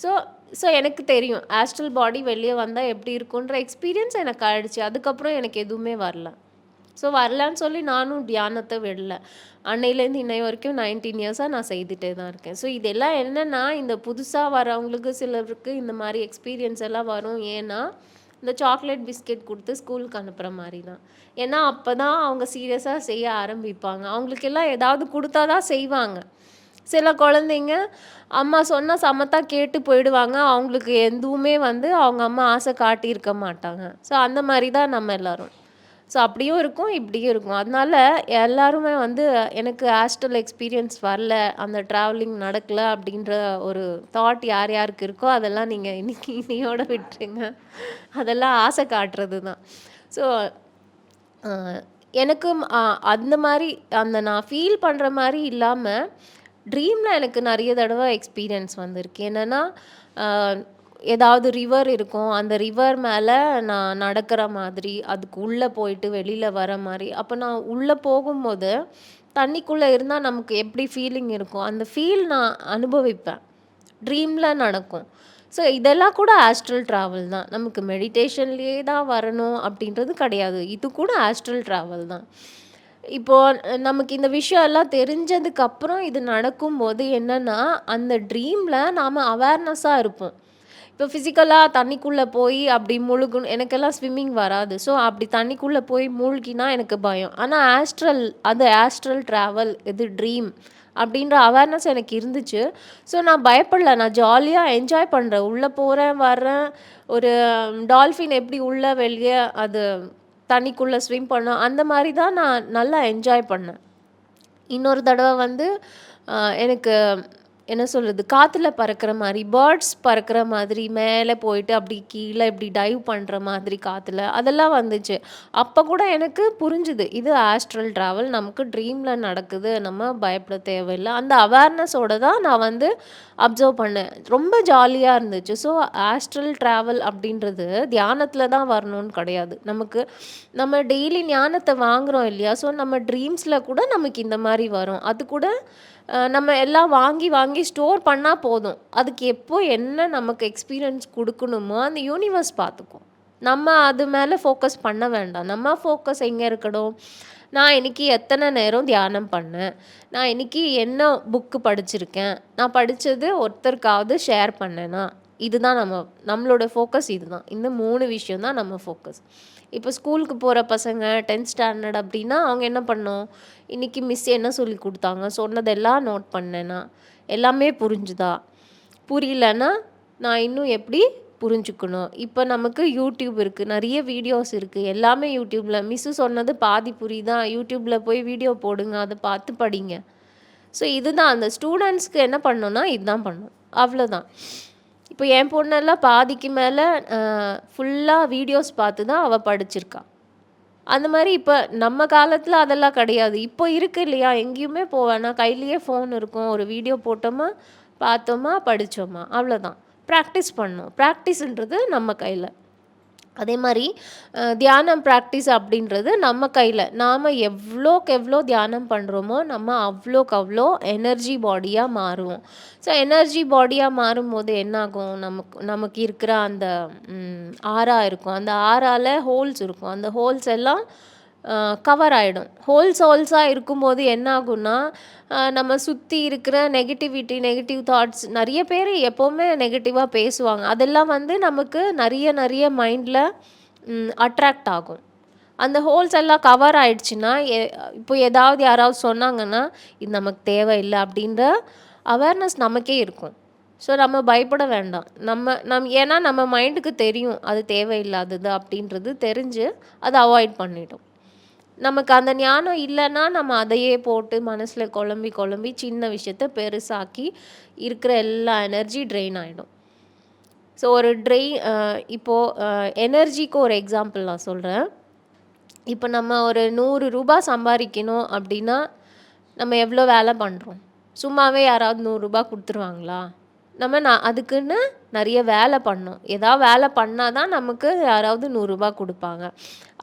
So so எனக்கு தெரியும். Astral பாடி வெளியே வந்தால் எப்படி இருக்குன்ற எக்ஸ்பீரியன்ஸ் எனக்கு ஆயிடுச்சு. அதுக்கப்புறம் எனக்கு எதுவுமே வரல. ஸோ வரலான்னு சொல்லி நானும் தியானத்தை விடல. அன்னையிலேருந்து இன்னை வரைக்கும் நைன்டீன் இயர்ஸாக நான் செய்துட்டே தான் இருக்கேன். ஸோ இதெல்லாம் என்னென்னா இந்த புதுசாக வரவங்களுக்கு சிலருக்கு இந்த மாதிரி எக்ஸ்பீரியன்ஸ் எல்லாம் வரும். ஏன்னா இந்த சாக்லேட் பிஸ்கெட் கொடுத்து ஸ்கூலுக்கு அனுப்புகிற மாதிரி தான். ஏன்னா அப்போ தான் அவங்க சீரியஸாக செய்ய ஆரம்பிப்பாங்க. அவங்களுக்கெல்லாம் ஏதாவது கொடுத்தா தான் செய்வாங்க. சில குழந்தைங்க அம்மா சொன்னால் சமத்தாக கேட்டு போயிடுவாங்க. அவங்களுக்கு எதுவுமே வந்து அவங்க அம்மா ஆசை காட்டியிருக்க மாட்டாங்க. ஸோ அந்த மாதிரி தான் நம்ம எல்லாரும். ஸோ அப்படியும் இருக்கும் இப்படியும் இருக்கும். அதனால எல்லாருமே வந்து எனக்கு ஹாஸ்டல் எக்ஸ்பீரியன்ஸ் வரல அந்த ட்ராவலிங் நடக்கல அப்படின்ற ஒரு தாட் யார் யாருக்கு இருக்கோ அதெல்லாம் நீங்கள் இன்னைக்கு இன்னையோட விட்டுருங்க. அதெல்லாம் ஆசை காட்டுறது தான் ஸோ எனக்கும் அந்த மாதிரி அந்த நான் ஃபீல் பண்ணுற மாதிரி இல்லாமல் ட்ரீமில் எனக்கு நிறைய தடவை எக்ஸ்பீரியன்ஸ் வந்திருக்கு. என்னென்னா ஏதாவது ரிவர் இருக்கும். அந்த ரிவர் மேலே நான் நடக்கிற மாதிரி அதுக்கு உள்ளே போயிட்டு வெளியில் வர மாதிரி. அப்போ நான் உள்ளே போகும்போது தண்ணிக்குள்ளே இருந்தால் நமக்கு எப்படி ஃபீலிங் இருக்கும்? அந்த ஃபீல் நான் அனுபவிப்பேன். ட்ரீமில் நடக்கும். ஸோ இதெல்லாம் கூட ஆஸ்ட்ரல் ட்ராவல் தான். நமக்கு மெடிடேஷன்லேயே தான் வரணும் அப்படின்றது கிடையாது. இது கூட ஆஸ்ட்ரல் ட்ராவல் தான். இப்போது நமக்கு இந்த விஷயம் எல்லாம் தெரிஞ்சதுக்கு அப்புறம் இது நடக்கும்போது என்னன்னா அந்த ட்ரீமில் நாம் அவேர்னஸா இருப்போம். இப்போ ஃபிசிக்கலாக தண்ணிக்குள்ளே போய் அப்படி முழுகணும் எனக்கெல்லாம் ஸ்விம்மிங் வராது. ஸோ அப்படி தண்ணிக்குள்ளே போய் மூழ்கினா எனக்கு பயம். ஆனால் ஆஸ்ட்ரல் அது ஆஸ்ட்ரல் ட்ராவல் இது ட்ரீம் அப்படின்ற அவேர்னஸ் எனக்கு இருந்துச்சு. ஸோ நான் பயப்படல. நான் ஜாலியாக என்ஜாய் பண்ணுறேன் உள்ளே போகிறேன் வர்றேன். ஒரு டால்ஃபின் எப்படி உள்ளே வெளியே அது தண்ணிக்குள்ளே ஸ்விம் பண்ணோம். அந்த மாதிரி தான் நான் நல்லா என்ஜாய் பண்ணேன். இன்னொரு தடவை வந்து எனக்கு என்ன சொல்கிறது காற்றுல பறக்கிற மாதிரி பேர்ட்ஸ் பறக்கிற மாதிரி மேலே போயிட்டு அப்படி கீழே இப்படி டைவ் பண்ணுற மாதிரி காற்றுல அதெல்லாம் வந்துச்சு. அப்போ கூட எனக்கு புரிஞ்சுது இது ஆஸ்ட்ரல் ட்ராவல் நமக்கு ட்ரீமில் நடக்குது நம்ம பயப்பட தேவையில்லை. அந்த அவேர்னஸோட தான் நான் வந்து அப்சர்வ் பண்ணேன். ரொம்ப ஜாலியாக இருந்துச்சு. ஸோ ஆஸ்ட்ரல் ட்ராவல் அப்படின்றது தியானத்தில் தான் வரணும்னு கிடையாது. நமக்கு நம்ம டெய்லி ஞானத்தை வாங்குகிறோம் இல்லையா? ஸோ நம்ம ட்ரீம்ஸில் கூட நமக்கு இந்த மாதிரி வரும். அது கூட நம்ம எல்லாம் வாங்கி வாங்கி ஸ்டோர் பண்ணால் போதும். அதுக்கு எப்போ என்ன நமக்கு எக்ஸ்பீரியன்ஸ் கொடுக்கணுமோ அந்த யூனிவர்ஸ் பார்த்துக்கும். நம்ம அது மேலே ஃபோக்கஸ் பண்ண வேண்டாம். நம்ம ஃபோக்கஸ் எங்கே இருக்கணும்? நான் இன்னைக்கு எத்தனை நேரம் தியானம் பண்ணேன்? நான் இன்னைக்கு என்ன புக்கு படிச்சிருக்கேன்? நான் படித்தது ஒருத்தருக்காவது ஷேர் பண்ணேன்னா இதுதான் நம்ம நம்மளோட ஃபோக்கஸ் இதுதான். இந்த மூணு விஷயம் தான் நம்ம ஃபோக்கஸ் இப்போ ஸ்கூலுக்கு போகிற பசங்க டென்த் ஸ்டாண்டர்ட் அப்படின்னா அவங்க என்ன பண்ணோம்? இன்றைக்கி மிஸ் என்ன சொல்லி கொடுத்தாங்க? சொன்னதெல்லாம் நோட் பண்ணேன்னா எல்லாமே புரிஞ்சுதா? புரியலன்னா நான் இன்னும் எப்படி புரிஞ்சுக்கணும்? இப்போ நமக்கு யூடியூப் இருக்குது நிறைய வீடியோஸ் இருக்குது எல்லாமே யூடியூப்பில் மிஸ்ஸு சொன்னது பாதி புரியுதான் யூடியூப்பில் போய் வீடியோ போடுங்க அதை பார்த்து படிங்க. ஸோ இதுதான். அந்த ஸ்டூடெண்ட்ஸ்க்கு என்ன பண்ணணும்னா இதுதான் பண்ணணும். அவ்வளோதான் இப்போ என் பொண்ணெல்லாம் பாதிக்கு மேலே ஃபுல்லாக வீடியோஸ் பார்த்து தான் அவள் படிச்சிருக்கா. அந்த மாதிரி இப்போ நம்ம காலத்தில் அதெல்லாம் கிடையாது. இப்போ இருக்கு இல்லையா? எங்கேயுமே போவேனா கையிலேயே ஃபோன் இருக்கும். ஒரு வீடியோ போட்டோமா பார்த்தோமா படித்தோமா அவ்வளோதான் ப்ராக்டிஸ் பண்ணோம். ப்ராக்டிஸ்ன்றது நம்ம கையில். அதே மாதிரி தியானம் ப்ராக்டிஸ் அப்படின்றது நம்ம கையில். நாம் எவ்வளோக்கு எவ்வளோ தியானம் பண்ணுறோமோ நம்ம அவ்வளோக்கு அவ்வளோ எனர்ஜி பாடியாக மாறுவோம். ஸோ எனர்ஜி பாடியாக மாறும்போது என்னாகும்? நமக்கு நமக்கு இருக்கிற அந்த ஆறா இருக்கும். அந்த ஆறால் ஹோல்ஸ் இருக்கும். அந்த ஹோல்ஸ் எல்லாம் கவர் ஆகிடும் ஹோல்ஸ் ஹோல்ஸாக இருக்கும்போது என்ன ஆகும்னா நம்ம சுற்றி இருக்கிற நெகட்டிவிட்டி நெகட்டிவ் தாட்ஸ் நிறைய பேர் எப்போவுமே நெகட்டிவாக பேசுவாங்க. அதெல்லாம் வந்து நமக்கு நிறைய நிறைய மைண்டில் அட்ராக்ட் ஆகும். அந்த ஹோல்ஸ் எல்லாம் கவர் ஆயிடுச்சுன்னா இப்போ ஏதாவது யாராவது சொன்னாங்கன்னா இது நமக்கு தேவையில்லை அப்படின்ற அவேர்னஸ் நமக்கே இருக்கும். ஸோ நம்ம பயப்பட வேண்டாம். நம்ம நம் ஏன்னா நம்ம மைண்டுக்கு தெரியும் அது தேவையில்லாதது அப்படின்றது தெரிஞ்சு அதை அவாய்ட் பண்ணிட்டோம் நமக்கு அந்த ஞானம் இல்லைன்னா நம்ம அதையே போட்டு மனசில் குழம்பி குழம்பி சின்ன விஷயத்த பெருசாக்கி இருக்கிற எல்லா எனர்ஜி ட்ரெயின் ஆகிடும் ஸோ ஒரு ட்ரெயின் இப்போது எனர்ஜிக்கு ஒரு எக்ஸாம்பிள் நான் சொல்கிறேன் இப்போ நம்ம ஒரு நூறு ரூபாய் சம்பாதிக்கணும் அப்படின்னா நம்ம எவ்வளோ வேலை பண்ணுறோம் சும்மாவே யாராவது நூறுரூபா கொடுத்துருவாங்களா? நம்ம நான் அதுக்குன்னு நிறைய வேலை பண்ணோம். ஏதாவது வேலை பண்ணால் தான் நமக்கு யாராவது நூறுரூபா கொடுப்பாங்க.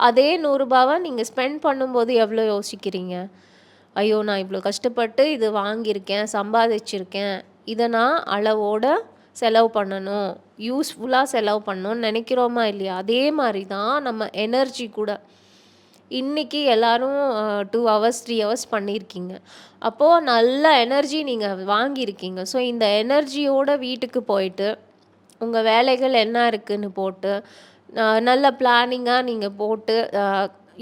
அதே நூறுரூபாவை நீங்கள் ஸ்பெண்ட் பண்ணும்போது எவ்வளோ யோசிக்கிறீங்க? ஐயோ நான் இவ்வளோ கஷ்டப்பட்டு இது வாங்கியிருக்கேன் சம்பாதிச்சிருக்கேன். இதை நான் அளவோட செலவு பண்ணணும். யூஸ்ஃபுல்லாக செலவு பண்ணணும்னு நினைக்கிறோமா இல்லையா? அதே மாதிரி தான் நம்ம எனர்ஜி கூட. இன்றைக்கி எல்லோரும் டூ ஹவர்ஸ் த்ரீ ஹவர்ஸ் பண்ணியிருக்கீங்க அப்போது நல்ல எனர்ஜி நீங்கள் வாங்கியிருக்கீங்க. ஸோ இந்த எனர்ஜியோட வீட்டுக்கு போயிட்டு உங்கள் வேலைகள் என்ன இருக்குதுன்னு போட்டு நல்ல பிளானிங்காக நீங்கள் போட்டு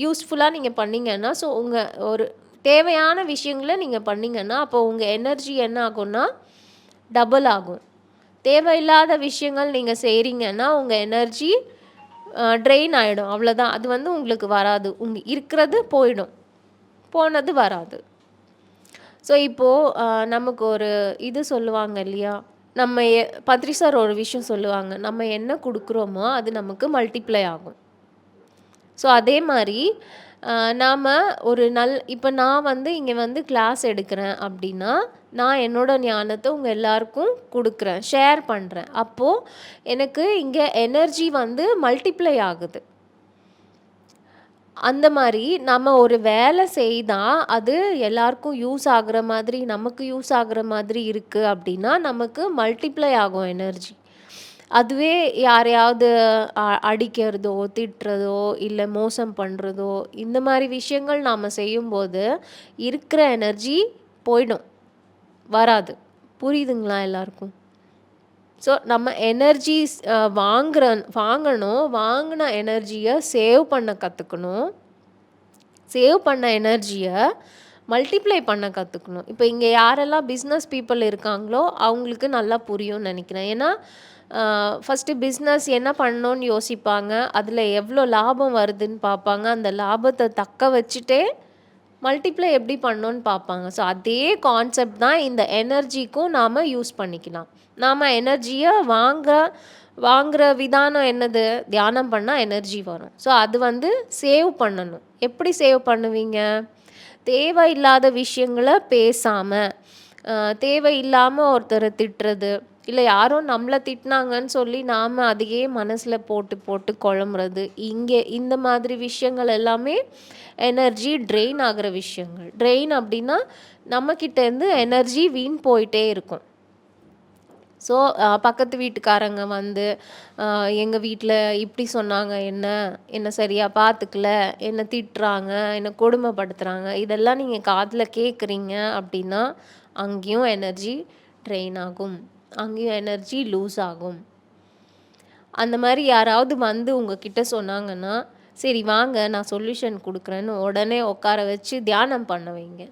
யூஸ்ஃபுல்லாக நீங்கள் பண்ணிங்கன்னா ஸோ உங்கள் ஒரு தேவையான விஷயங்களை நீங்கள் பண்ணிங்கன்னா அப்போ உங்கள் எனர்ஜி என்ன ஆகும்னா டபுள் ஆகும். தேவையில்லாத விஷயங்கள் நீங்கள் செய்கிறீங்கன்னா உங்கள் எனர்ஜி ட்ரெயின் ஆகிடும் அவ்வளோதான் அது வந்து உங்களுக்கு வராது. உங்க இருக்கிறது போயிடும். போனது வராது. ஸோ இப்போது நமக்கு ஒரு இது சொல்லுவாங்க இல்லையா? நம்ம எ பத்ரி சார் ஒரு விஷயம் சொல்லுவாங்க. நம்ம என்ன கொடுக்குறோமோ அது நமக்கு மல்டிப்ளை ஆகும். ஸோ அதே மாதிரி நாம் ஒரு நல் இப்போ நான் வந்து இங்கே வந்து கிளாஸ் எடுக்கிறேன் அப்படின்னா நான் என்னோடய ஞானத்தை உங்கள் எல்லாருக்கும் கொடுக்குறேன் ஷேர் பண்ணுறேன் அப்போது எனக்கு இங்கே எனர்ஜி வந்து மல்டிப்ளை ஆகுது. அந்த மாதிரி நம்ம ஒரு வேலை செய்தால் அது எல்லாருக்கும் யூஸ் ஆகுற மாதிரி நமக்கு யூஸ் ஆகுற மாதிரி இருக்குது அப்படின்னா நமக்கு மல்டிப்ளை ஆகும் எனர்ஜி அதுவே யாரையாவது அடிக்கிறதோ திட்டுறதோ இல்லை மோசம் பண்ணுறதோ இந்த மாதிரி விஷயங்கள் நாம் செய்யும்போது இருக்கிற எனர்ஜி போயிடும். வராது. புரியுதுங்களா எல்லாருக்கும்? ஸோ நம்ம எனர்ஜி வாங்குற வாங்கணும். வாங்கின எனர்ஜியை சேவ் பண்ண கற்றுக்கணும் சேவ் பண்ண எனர்ஜியை மல்டிப்ளை பண்ண கற்றுக்கணும் இப்போ இங்கே யாரெல்லாம் பிஸ்னஸ் பீப்புள் இருக்காங்களோ அவங்களுக்கு நல்லா புரியும்னு நினைக்கிறேன். ஏன்னா ஃபஸ்ட்டு பிஸ்னஸ் என்ன பண்ணணும்னு யோசிப்பாங்க. அதில் எவ்வளோ லாபம் வருதுன்னு பார்ப்பாங்க. அந்த லாபத்தை தக்க வச்சுட்டே மல்டிப்ளை எப்படி பண்ணோன்னு பார்ப்பாங்க. ஸோ அதே கான்செப்ட் தான் இந்த எனர்ஜிக்கும் நாம் யூஸ் பண்ணிக்கலாம். நாம் எனர்ஜியை வாங்க வாங்குகிற விதானம் என்னது? தியானம் பண்ணால் எனர்ஜி வரும். ஸோ அது வந்து சேவ் பண்ணணும். எப்படி சேவ் பண்ணுவீங்க? தேவையில்லாத விஷயங்களை பேசாமல் தேவையில்லாமல் ஒருத்தரை திட்டுறது இல்லை யாரோ நம்மளை திட்டினாங்கன்னு சொல்லி நாம் அதையே மனசில் போட்டு போட்டு குழம்புறது. இங்கே இந்த மாதிரி விஷயங்கள் எல்லாமே எனர்ஜி ட்ரெயின் ஆகிற விஷயங்கள். ட்ரெயின் அப்படின்னா நம்மக்கிட்டேருந்து எனர்ஜி வீண் போயிட்டே இருக்கும். ஸோ பக்கத்து வீட்டுக்காரங்க வந்து எங்கள் வீட்டில் இப்படி சொன்னாங்க என்ன என்னை சரியாக பார்த்துக்கல என்னை திட்டுறாங்க என்னை கொடுமைப்படுத்துகிறாங்க இதெல்லாம் நீங்கள் காதில் கேட்குறீங்க அப்படின்னா அங்கேயும் எனர்ஜி ட்ரெயின் ஆகும். அங்கேயும் எனர்ஜி லூஸ் ஆகும். அந்த மாதிரி யாராவது வந்து உங்ககிட்ட சொன்னாங்கன்னா சரி வாங்க நான் சொல்யூஷன் கொடுக்குறேன்னு உடனே உட்கார வச்சு தியானம் பண்ண வைங்க.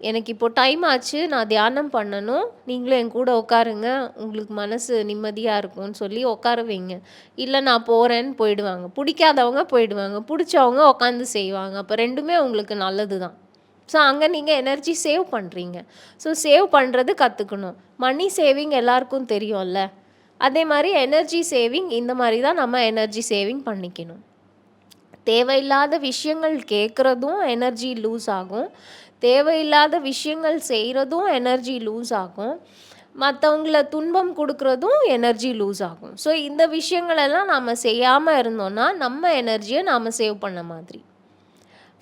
எனக்கு இப்போ டைம் ஆச்சு நான் தியானம் பண்ணணும். நீங்களும் என் கூட உட்காருங்க உங்களுக்கு மனசு நிம்மதியாக இருக்கும்னு சொல்லி உட்கார வைங்க. இல்லை நான் போகிறேன்னு போயிடுவாங்க. பிடிக்காதவங்க போயிடுவாங்க. பிடிச்சவங்க உட்காந்து செய்வாங்க. அப்போ ரெண்டுமே உங்களுக்கு நல்லது தான் ஸோ அங்கே நீங்கள் எனர்ஜி சேவ் பண்ணுறீங்க ஸோ சேவ் பண்ணுறது கற்றுக்கணும் மணி சேவிங் எல்லாருக்கும் தெரியும்ல. அதே மாதிரி எனர்ஜி சேவிங் இந்த மாதிரி தான் நம்ம எனர்ஜி சேவிங் பண்ணிக்கணும். தேவையில்லாத விஷயங்கள் கேட்குறதும் எனர்ஜி லூஸ் ஆகும். தேவையில்லாத விஷயங்கள் செய்கிறதும் எனர்ஜி லூஸ் ஆகும். மற்றவங்கள துன்பம் கொடுக்குறதும் எனர்ஜி லூஸ் ஆகும். ஸோ இந்த விஷயங்களெல்லாம் நாம் செய்யாமல் இருந்தோன்னா நம்ம எனர்ஜியை நாம் சேவ் பண்ண மாதிரி.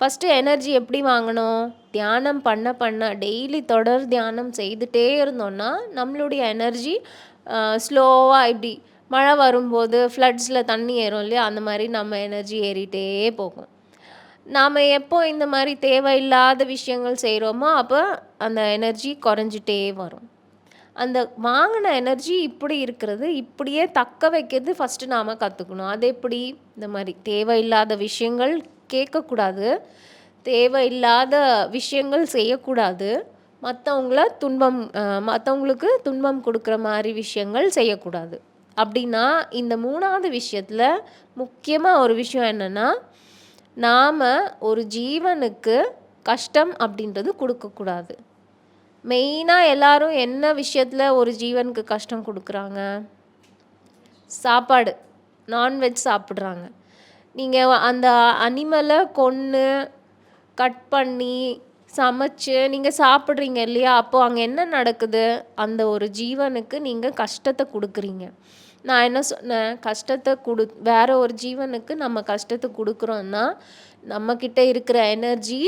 ஃபஸ்ட்டு எனர்ஜி எப்படி வாங்கணும்? தியானம் பண்ண பண்ண டெய்லி தொடர் தியானம் செய்துகிட்டே இருந்தோன்னா நம்மளுடைய எனர்ஜி ஸ்லோவாக இப்படி மழை வரும்போது ஃப்ளட்ஸில் தண்ணி ஏறும் இல்லையா? அந்த மாதிரி நம்ம எனர்ஜி ஏறிட்டே போகும். நாம் எப்போ இந்த மாதிரி தேவையில்லாத விஷயங்கள் செய்கிறோமோ அப்போ அந்த எனர்ஜி குறைஞ்சிட்டே வரும். அந்த வாங்கின எனர்ஜி இப்படி இருக்கிறது இப்படியே தக்க வைக்கிறது ஃபஸ்ட்டு நாம் கற்றுக்கணும் அது எப்படி? இந்த மாதிரி தேவையில்லாத விஷயங்கள் கேட்கக்கூடாது. தேவையில்லாத விஷயங்கள் செய்யக்கூடாது. மற்றவங்கள துன்பம் மற்றவங்களுக்கு துன்பம் கொடுக்குற மாதிரி விஷயங்கள் செய்யக்கூடாது. அப்படின்னா இந்த மூணாவது விஷயத்தில் முக்கியமாக ஒரு விஷயம் என்னென்னா நாம் ஒரு ஜீவனுக்கு கஷ்டம் அப்படின்றது கொடுக்கக்கூடாது. மெயினாக எல்லாரும் என்ன விஷயத்தில் ஒரு ஜீவனுக்கு கஷ்டம் கொடுக்குறாங்க? சாப்பாடு. நான்வெஜ் சாப்பிட்றாங்க. நீங்கள் அந்த அனிமலை கொன்று கட் பண்ணி சமைச்சு நீங்கள் சாப்பிட்றீங்க இல்லையா? அப்போது அங்கே என்ன நடக்குது? அந்த ஒரு ஜீவனுக்கு நீங்கள் கஷ்டத்தை கொடுக்குறீங்க. நான் என்ன சொன்னேன்? கஷ்டத்தை கொடு வேற ஒரு ஜீவனுக்கு நம்ம கஷ்டத்தை கொடுக்குறோன்னா நம்மக்கிட்ட இருக்கிற எனர்ஜி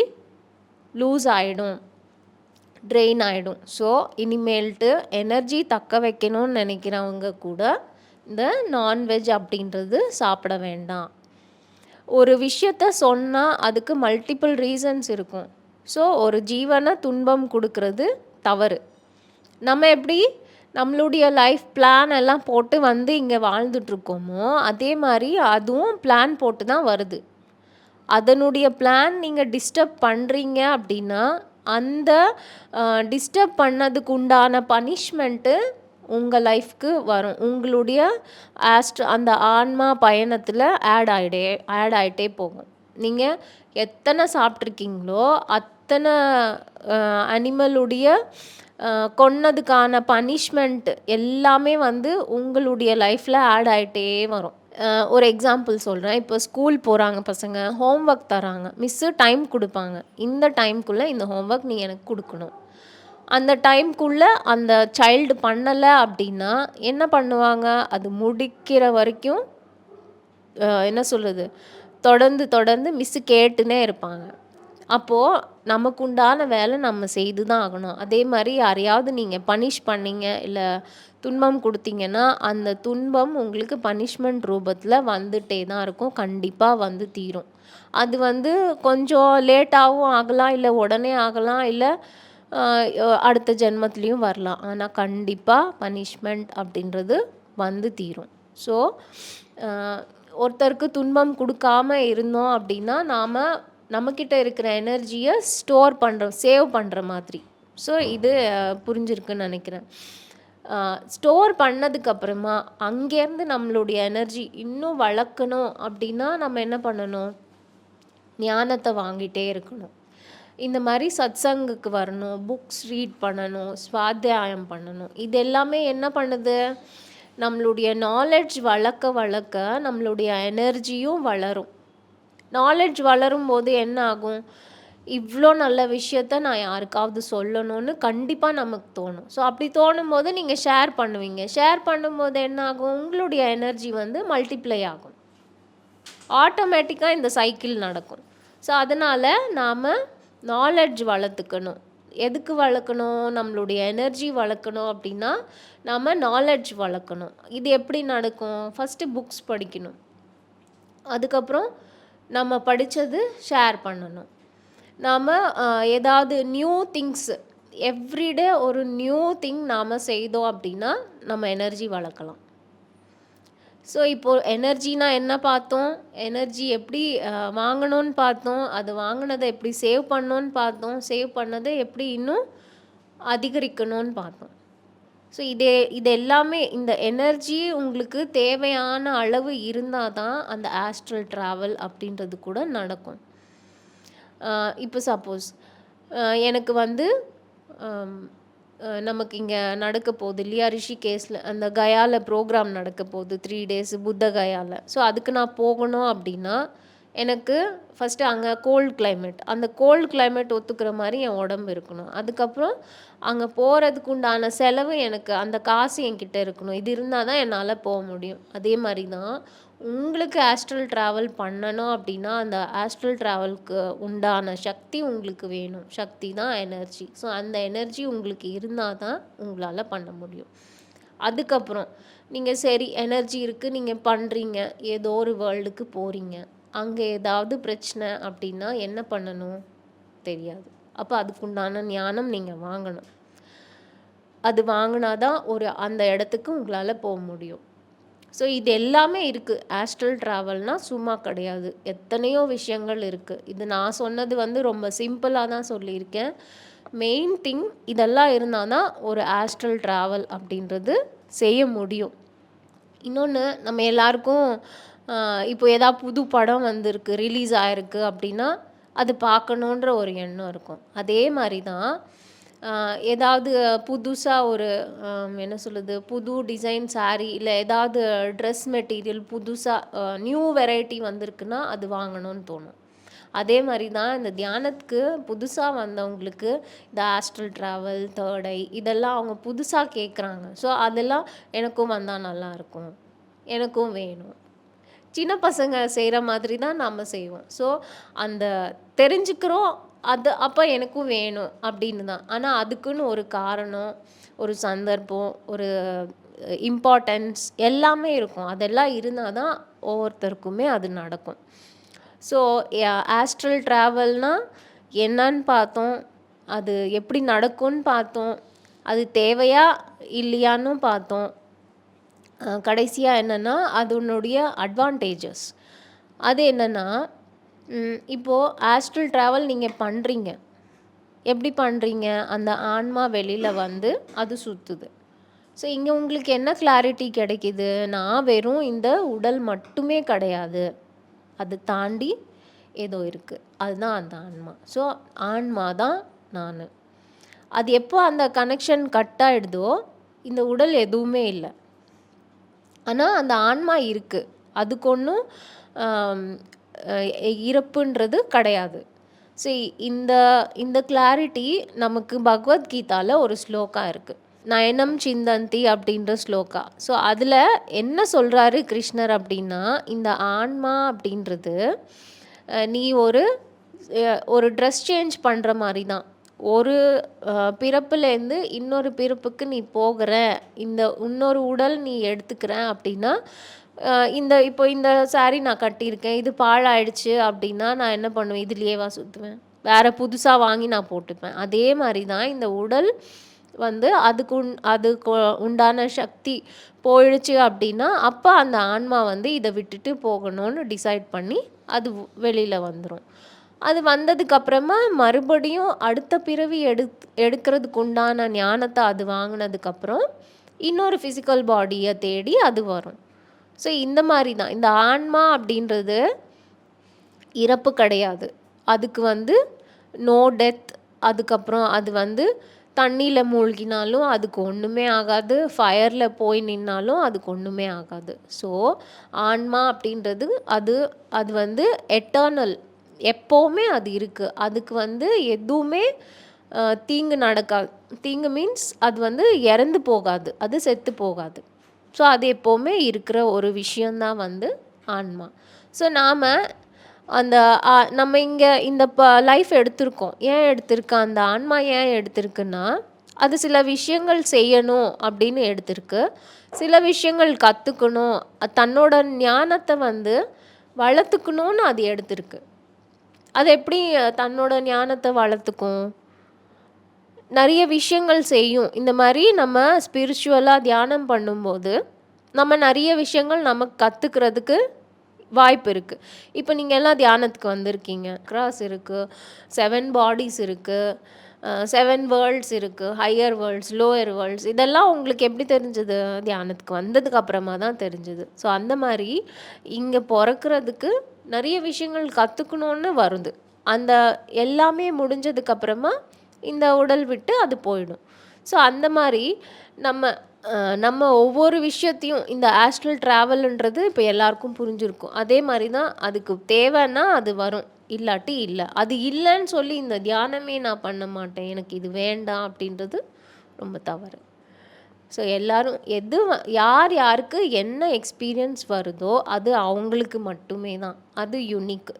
லூஸ் ஆகிடும் ட்ரெயின் ஆகிடும் ஸோ இனிமேல்ட்டு எனர்ஜி தக்க வைக்கணும்னு நினைக்கிறவங்க கூட இந்த நான்வெஜ் அப்படின்றது சாப்பிட வேண்டாம். ஒரு விஷயத்த சொன்னால் அதுக்கு மல்டிபிள் ரீசன்ஸ் இருக்கும். ஸோ ஒரு ஜீவனை துன்பம் கொடுக்கறது தவறு. நம்ம எப்படி நம்மளுடைய லைஃப் பிளான் எல்லாம் போட்டு வந்து இங்கே வாழ்ந்துட்டுருக்கோமோ அதே மாதிரி அதுவும் பிளான் போட்டு தான் வருது. அதனுடைய பிளான் நீங்கள் டிஸ்டர்ப் பண்ணுறீங்க அப்படின்னா அந்த டிஸ்டர்ப் பண்ணதுக்கு உண்டான பனிஷ்மெண்ட்டு உங்கள் லைஃப்க்கு வரும். உங்களுடைய ஆஸ்ட் அந்த ஆன்மா பயணத்தில் ஆட் ஆகிடே ஆட் ஆகிட்டே போகும். நீங்கள் எத்தனை சாப்பிட்ருக்கீங்களோ அத்தனை அனிமலுடைய கொன்னதுக்கான பனிஷ்மெண்ட் எல்லாமே வந்து உங்களுடைய லைஃப்பில் ஆட் ஆகிட்டே வரும். ஒரு எக்ஸாம்பிள் சொல்கிறேன் இப்போ ஸ்கூல் போகிறாங்க பசங்க ஹோம் ஒர்க் தராங்க. மிஸ்ஸு டைம் கொடுப்பாங்க. இந்த டைம்குள்ளே இந்த ஹோம் ஒர்க் நீ எனக்கு கொடுக்கணும். அந்த டைம்குள்ளே அந்த சைல்டு பண்ணலை அப்படின்னா என்ன பண்ணுவாங்க? அது முடிக்கிற வரைக்கும் என்ன சொல்கிறது தொடர்ந்து தொடர்ந்து மிஸ்ஸு கேட்டுனே இருப்பாங்க. அப்போது நமக்கு உண்டான வேலை நம்ம செய்து தான் ஆகணும். அதே மாதிரி யாரையாவது நீங்கள் பனிஷ் பண்ணீங்க இல்லை துன்பம் கொடுத்தீங்கன்னா அந்த துன்பம் உங்களுக்கு பனிஷ்மெண்ட் ரூபத்தில் வந்துட்டே தான் இருக்கும். கண்டிப்பாக வந்து தீரும். அது வந்து கொஞ்சம் லேட்டாகவும் ஆகலாம் இல்லை உடனே ஆகலாம் இல்லை அடுத்த ஜென்மத்துலேயும் வரலாம். ஆனால் கண்டிப்பாக பனிஷ்மெண்ட் அப்படின்றது வந்து தீரும். ஸோ ஒருத்தருக்கு துன்பம் கொடுக்காம இருந்தோம் அப்படின்னா நாம் நம்மக்கிட்ட இருக்கிற எனர்ஜியை ஸ்டோர் பண்ணுறோம் சேவ் பண்ணுற மாதிரி. ஸோ இது புரிஞ்சிருக்குன்னு நினைக்கிறேன். ஸ்டோர் பண்ணதுக்கப்புறமா அங்கேருந்து நம்மளுடைய எனர்ஜி இன்னும் வளர்க்கணும் அப்படின்னா நம்ம என்ன பண்ணணும்? ஞானத்தை வாங்கிட்டே இருக்கணும். இந்த மாதிரி சத்சங்குக்கு வரணும் புக்ஸ் ரீட் பண்ணணும் சுவாத்தியாயம் பண்ணணும். இது எல்லாமே என்ன பண்ணுது? நம்மளுடைய நாலெட்ஜ் வளர்க்க வளர்க்க நம்மளுடைய எனர்ஜியும் வளரும். நாலெட்ஜ் வளரும் போது என்ன ஆகும்? இவ்வளோ நல்ல விஷயத்த நான் யாருக்காவது சொல்லணும்னு கண்டிப்பாக நமக்கு தோணும். ஸோ அப்படி தோணும் போது நீங்கள் ஷேர் பண்ணுவீங்க. ஷேர் பண்ணும்போது என்ன ஆகும்? உங்களுடைய எனர்ஜி வந்து மல்டிப்ளை ஆகும். ஆட்டோமேட்டிக்காக இந்த சைக்கிள் நடக்கும். ஸோ அதனால் நாம் நாலெட்ஜ் வளர்த்துக்கணும். எதுக்கு வளர்க்கணும்? நம்மளுடைய எனர்ஜி வளர்க்கணும் அப்படின்னா நம்ம நாலெட்ஜ் வளர்க்கணும். இது எப்படி நடக்கும்? ஃபஸ்ட்டு புக்ஸ் படிக்கணும். அதுக்கப்புறம் நம்ம படித்தது ஷேர் பண்ணணும். நாம் ஏதாவது நியூ திங்ஸ் எவ்ரிடே ஒரு நியூ திங் நாம் செய்தோம் அப்படின்னா நம்ம எனர்ஜி வளர்க்கலாம். ஸோ இப்போது எனர்ஜினா என்ன பார்த்தோம்? எனர்ஜி எப்படி வாங்கணும்னு பார்த்தோம். அது வாங்கினதை எப்படி சேவ் பண்ணணும்னு பார்த்தோம். சேவ் பண்ணதை எப்படி இன்னும் அதிகரிக்கணும்னு பார்த்தோம். ஸோ இதே இது எல்லாமே இந்த எனர்ஜி உங்களுக்கு தேவையான அளவு இருந்தால் தான் அந்த ஆஸ்ட்ரல் ட்ராவல் அப்படின்றது கூட நடக்கும். இப்போ சப்போஸ் எனக்கு வந்து நமக்கு இங்கே நடக்க போகுது இல்லையா? ரிஷிகேஸில் அந்த கயாவில் ப்ரோக்ராம் நடக்க போகுது த்ரீ டேஸ் புத்த கயாவில் ஸோ அதுக்கு நான் போகணும் அப்படின்னா எனக்கு ஃபஸ்ட்டு அங்கே கோல்ட் கிளைமேட் அந்த கோல்ட் கிளைமேட் ஒத்துக்கிற மாதிரி என் உடம்பு இருக்கணும். அதுக்கப்புறம் அங்கே போகிறதுக்கு உண்டான செலவு எனக்கு அந்த காசு என்கிட்ட இருக்கணும். இது இருந்தால் தான் என்னால் போக முடியும். அதே மாதிரி தான் உங்களுக்கு ஆஸ்ட்ரல் ட்ராவல் பண்ணணும் அப்படின்னா அந்த ஆஸ்ட்ரல் ட்ராவலுக்கு உண்டான சக்தி உங்களுக்கு வேணும். சக்தி தான் எனர்ஜி ஸோ அந்த எனர்ஜி உங்களுக்கு இருந்தால் தான் உங்களால் பண்ண முடியும். அதுக்கப்புறம் நீங்கள் சரி எனர்ஜி இருக்குது நீங்கள் பண்ணுறீங்க ஏதோ ஒரு வேர்ல்டுக்கு போகிறீங்க அங்கே ஏதாவது பிரச்சனை அப்படின்னா என்ன பண்ணணும்? தெரியாது. அப்போ அதுக்குண்டான ஞானம் நீங்கள் வாங்கணும். அது வாங்கினா தான் ஒரு அந்த இடத்துக்கு உங்களால் போக முடியும். ஸோ இது எல்லாமே இருக்குது ஆஸ்ட்ரல் ட்ராவல்னால் சும்மா கிடையாது. எத்தனையோ விஷயங்கள் இருக்குது இது நான் சொன்னது வந்து ரொம்ப சிம்பிளாக தான் சொல்லியிருக்கேன். மெயின் திங் இதெல்லாம் இருந்தால் தான் ஒரு ஆஸ்ட்ரல் ட்ராவல் அப்படின்றது செய்ய முடியும். இன்னொன்று நம்ம எல்லாருக்கும் இப்போ ஏதாவது புது படம் வந்திருக்கு ரிலீஸ் ஆகிருக்கு அப்படின்னா அது பார்க்கணுன்ற ஒரு எண்ணம் இருக்கும். அதே மாதிரி தான் ஏதாவது புதுசாக ஒரு என்ன சொல்லுது புது டிசைன் சாரீ இல்லை ஏதாவது ட்ரெஸ் மெட்டீரியல் புதுசாக நியூ வெரைட்டி வந்திருக்குன்னா அது வாங்கணும்னு தோணும். அதே மாதிரி தான் இந்த தியானத்துக்கு புதுசாக வந்தவங்களுக்கு இந்த ஆஸ்ட்ரல் ட்ராவல் தேர்ட் ஐ இதெல்லாம் அவங்க புதுசாக கேட்குறாங்க ஸோ அதெல்லாம் எனக்கும் வந்தால் நல்லாயிருக்கும் எனக்கும் வேணும். சின்ன பசங்க செய்கிற மாதிரி தான் நாம் செய்வோம். ஸோ அந்த தெரிஞ்சுக்கிறோம் அது அப்போ எனக்கும் வேணும் அப்படின்னு தான். ஆனால் அதுக்குன்னு ஒரு காரணம் ஒரு சந்தர்ப்பம் ஒரு இம்பார்ட்டன்ஸ் எல்லாமே இருக்கும். அதெல்லாம் இருந்தால் தான் ஒவ்வொருத்தருக்குமே அது நடக்கும். ஸோ ஆஸ்ட்ரல் ட்ராவல்னால் என்னன்னு பார்த்தோம் அது எப்படி நடக்கும்னு பார்த்தோம் அது தேவையா இல்லையான்னு பார்த்தோம். கடைசியாக என்னென்னா அதனுடைய அட்வான்டேஜஸ் அது என்னென்னா இப்போது ஆஸ்ட்ரல் ட்ராவல் நீங்கள் பண்ணுறீங்க எப்படி பண்ணுறீங்க அந்த ஆன்மா வெளியில் வந்து அது சுற்றுது ஸோ இங்கே உங்களுக்கு என்ன கிளாரிட்டி கிடைக்கிது? நான் வெறும் இந்த உடல் மட்டுமே கிடையாது. அது தாண்டி ஏதோ இருக்குது அதுதான் அந்த ஆன்மா. ஸோ ஆன்மா தான் நான். அது எப்போ அந்த கனெக்ஷன் கட் ஆகிடுதோ இந்த உடல் எதுவுமே இல்லை. ஆனால் அந்த ஆன்மா இருக்குது அதுக்கு ஒன்றும் இறப்புன்றது கிடையாது. ஸோ இந்த இந்த கிளாரிட்டி நமக்கு பகவத்கீதாவில் ஒரு ஸ்லோக்கா இருக்குது நயனம் சிந்தந்தி அப்படின்ற ஸ்லோகா. ஸோ அதில் என்ன சொல்கிறாரு கிருஷ்ணர் அப்படின்னா இந்த ஆன்மா அப்படின்றது நீ ஒரு ஒரு ட்ரெஸ் சேஞ்ச் பண்ணுற மாதிரி தான் ஒரு பிறப்புலேருந்து இன்னொரு பிறப்புக்கு நீ போகிற இந்த இன்னொரு உடல் நீ எடுத்துக்கிற அப்படின்னா இந்த இப்போ இந்த சாரீ நான் கட்டியிருக்கேன் இது பாழாயிடுச்சு அப்படின்னா நான் என்ன பண்ணுவேன்? இதுலேயேவா சுற்றுவேன் வேறு புதுசாக வாங்கி நான் போட்டுப்பேன். அதே மாதிரி தான் இந்த உடல் வந்து அதுக்கு உண் அதுக்கு உண்டான சக்தி போயிடுச்சு அப்படின்னா அப்போ அந்த ஆன்மா வந்து இதை விட்டுட்டு போகணும்னு டிசைட் பண்ணி அது வெளியில் வந்துடும் அது வந்ததுக்கப்புறமா மறுபடியும் அடுத்த பிறவி எடு எடுக்கிறதுக்கு உண்டான ஞானத்தை அது வாங்கினதுக்கப்புறம் இன்னொரு ஃபிசிக்கல் பாடியை தேடி அது வரும். ஸோ இந்த மாதிரி தான். இந்த ஆன்மா அப்படின்றது இறப்பு கிடையாது. அதுக்கு வந்து நோ டெத் அதுக்கப்புறம் அது வந்து தண்ணியில் மூழ்கினாலும் அதுக்கு ஒன்றுமே ஆகாது. ஃபயரில் போய் நின்னாலும் அதுக்கு ஒன்றுமே ஆகாது. ஸோ ஆன்மா அப்படின்றது அது அது வந்து எட்டர்னல் எப்போவுமே அது இருக்குது அதுக்கு வந்து எதுவுமே தீங்கு நடக்காது தீங்கு மீன்ஸ் அது வந்து இறந்து போகாது. அது செத்து போகாது. ஸோ அது எப்போவுமே இருக்கிற ஒரு விஷயந்தான் வந்து ஆன்மா. ஸோ நாம் அந்த நம்ம இங்கே இந்த ப லைஃப் எடுத்திருக்கோம். ஏன் எடுத்திருக்க அந்த ஆன்மா ஏன் எடுத்திருக்குன்னா அது சில விஷயங்கள் செய்யணும் அப்படின்னு எடுத்திருக்கு. சில விஷயங்கள் கற்றுக்கணும் தன்னோட ஞானத்தை வந்து வளர்த்துக்கணும்னு அது எடுத்திருக்கு. அது எப்படி தன்னோட ஞானத்தை வளர்த்துக்கும்? நிறைய விஷயங்கள் செய்யும். இந்த மாதிரி நம்ம ஸ்பிரிச்சுவலாக தியானம் பண்ணும்போது நம்ம நிறைய விஷயங்கள் நமக்கு கற்றுக்கிறதுக்கு வாய்ப்பு இருக்குது இப்போ நீங்கள் எல்லாம் தியானத்துக்கு வந்திருக்கீங்க. கிராஸ் இருக்குது செவன் பாடிஸ் இருக்குது செவன் வேர்ல்ட்ஸ் இருக்குது ஹையர் வேர்ல்ட்ஸ் லோயர் வேர்ல்ட்ஸ் இதெல்லாம் உங்களுக்கு எப்படி தெரிஞ்சது தியானத்துக்கு? வந்ததுக்கு அப்புறமா தான் தெரிஞ்சது. ஸோ அந்த மாதிரி இங்கே பிறக்கிறதுக்கு நிறைய விஷயங்கள் கற்றுக்கணுன்னு வருது. அந்த எல்லாமே முடிஞ்சதுக்கப்புறமா இந்த உடல் விட்டு அது போயிடும். ஸோ அந்த மாதிரி நம்ம நம்ம ஒவ்வொரு விஷயத்தையும் இந்த ஆஸ்ட்ரல் ட்ராவல்ன்றது இப்போ எல்லாருக்கும் புரிஞ்சிருக்கும். அதே மாதிரி தான் அதுக்கு தேவைன்னா அது வரும். இல்லாட்டி இல்லை. அது இல்லைன்னு சொல்லி இந்த தியானமே நான் பண்ண மாட்டேன். எனக்கு இது வேண்டாம் அப்படின்றது ரொம்ப தவறு. ஸோ எல்லோரும் எது யார் யாருக்கு என்ன எக்ஸ்பீரியன்ஸ் வருதோ அது அவங்களுக்கு மட்டுமே தான். அது யுனிக்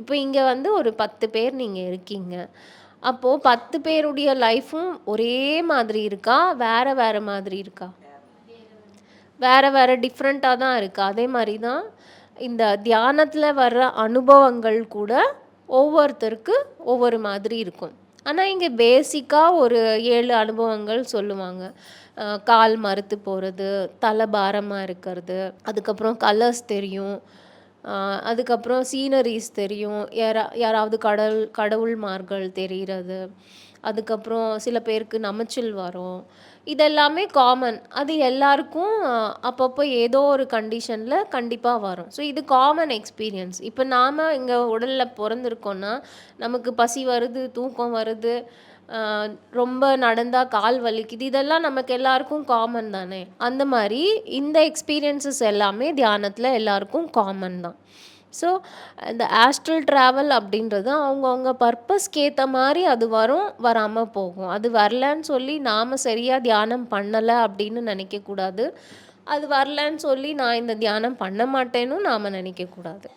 இப்போ இங்கே வந்து ஒரு பத்து பேர் நீங்கள் இருக்கீங்க. அப்போது பத்து பேருடைய லைஃப்பும் ஒரே மாதிரி இருக்கா? வேறு வேறு மாதிரி இருக்கா? வேறு வேறு டிஃப்ரெண்ட்டாக தான் இருக்கா? அதே மாதிரி தான் இந்த தியானத்தில் வர்ற அனுபவங்கள் கூட ஒவ்வொருத்தருக்கு ஒவ்வொரு மாதிரி இருக்கும். ஆனால் இங்கே பேசிக்காக ஒரு ஏழு அனுபவங்கள் சொல்லுவாங்க. கால் மறுத்து போகிறது தலை பாரமாக இருக்கிறது அதுக்கப்புறம் கலர்ஸ் தெரியும். அதுக்கப்புறம் சீனரிஸ் தெரியும். யாரா யாராவது கடல் கடவுள்மார்கள் தெரிகிறது. அதுக்கப்புறம் சில பேருக்கு நமைச்சல் வரும். இதெல்லாமே காமன் அது எல்லாருக்கும் அப்பப்போ ஏதோ ஒரு கண்டிஷனில் கண்டிப்பாக வரும். ஸோ இது காமன் எக்ஸ்பீரியன்ஸ் இப்போ நாம் இங்கே உடலில் பிறந்திருக்கோன்னா நமக்கு பசி வருது தூக்கம் வருது ரொம்ப நடந்தால் கால் வலிக்குது இதெல்லாம் நமக்கு எல்லாருக்கும் காமன் தானே? அந்த மாதிரி இந்த எக்ஸ்பீரியன்ஸஸ் எல்லாமே தியானத்தில் எல்லாருக்கும் காமன் தான். ஸோ இந்த ஆஸ்ட்ரல் ட்ராவல் அப்படின்றது அவங்கவுங்க பர்பஸ்க்கு ஏற்ற மாதிரி அது வரும் வராமல் போகும். அது வரலன்னு சொல்லி நாம் சரியாக தியானம் பண்ணலை அப்படின்னு நினைக்கக்கூடாது அது வரலன்னு சொல்லி நான் இந்த தியானம் பண்ண மாட்டேன்னு நாம் நினைக்கக்கூடாது